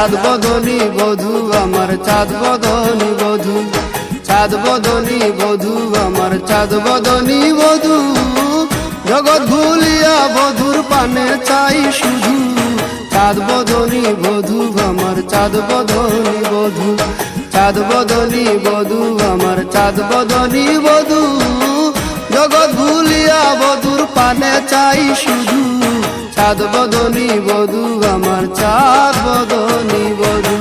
চাঁদ বদনী বধু, আমার চাঁদ বদনী বধু। চাঁদ বদনী বধু, আমার চাঁদ বদনী বধু। জগৎ ভুলিয়া বধুর পানে চাই শুধু। চাঁদ বদনী বধু, আমার চাঁদ বদনী বধু। চাঁদ বদনী বধু, আমার চাঁদ বদনী বধু। জগৎ ভুলিয়া বধুর পানে চাই শুধু। চাঁদ বদনী বধু আমার চাঁদ বদনী বধু।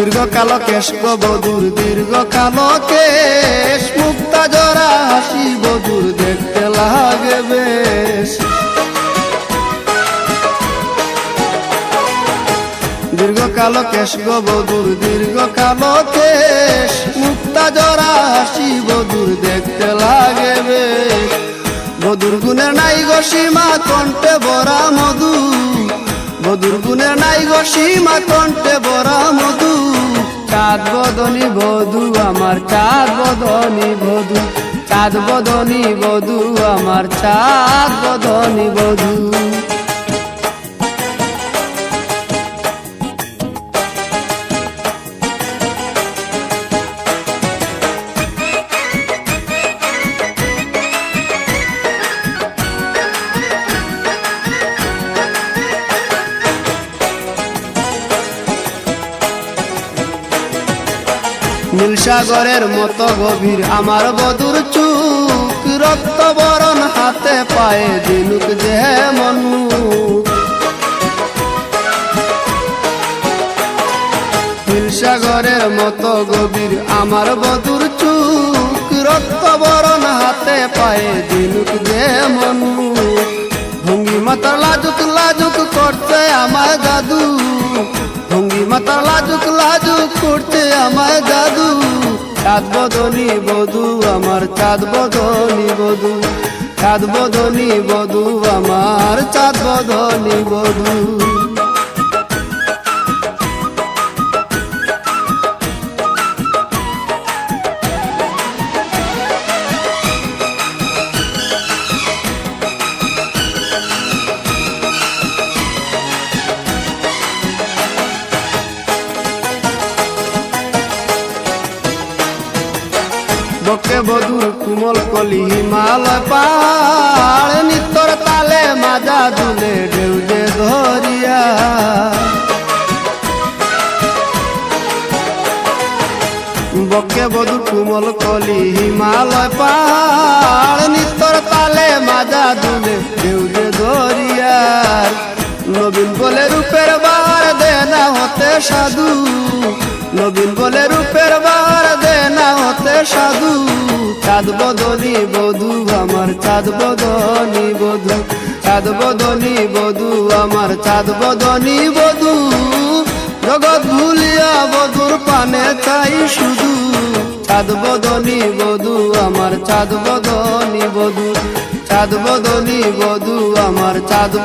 দীর্ঘ কালো কেশ বধুর দীর্ঘ কালো কেশ। মুক্তা জরা হাসি বধুর দেখতে লাগে বেশ। দীর্ঘ কালো কেশ বধুর দীর্ঘ কালো কেশ। মুক্তা জরা হাসি বধুর দেখতে লাগে বেশ। বধুর গুণের নাই গো সীমা, কণ্ঠে বরা মধু। বধুর গুণের নাই গো সীমা কণ্ঠে বরা মধু। চাঁদ বদনী বধু, আমার চাঁদ বদনী বধু। চাঁদ বদনী বধু, আমার চাঁদ বদনী বধু। নীলসাগরের মতো গভীর আমার বদুর চুক। রক্ত বরণ হাতে পায়ে দিনুক যে মনু নীলসাগরের মতো গভীর আমার বদুর চুক। রক্ত বরণ হাতে পায়ে দিনুক যে মনু লাজুক লাজুক করছে আমায় জাদু। চাঁদ বদনি বধু, আমার চাঁদ বদনি বধু। চাঁদ বদনি বধু, আমার চাঁদ বদনি বধু। বধুর কুমল কলি হিমালয় পাহাড় নিতর তালে মাজা দুলে ঢেউ যে ধরিয়া। বকে বধুর কুমল কলি হিমালয় পাহাড় নিতর তালে মাজা দুলে ঢেউ যে ধরিয়া। নবীন বলে রূপের বার দে না হতে সাধু, নবীন বলে চাঁদ বদনী বধু, আমার চাঁদ বদনী বধু। চাঁদ বদনী বধু, আমার চাঁদ বদলি বধু। জগৎ ভুলিয়া বধুর পানে চাই শুধু। চাঁদ বদনী বধু, আমার চাঁদ বদনী বধু। চাঁদ বদলি বধু, আমার চাঁদ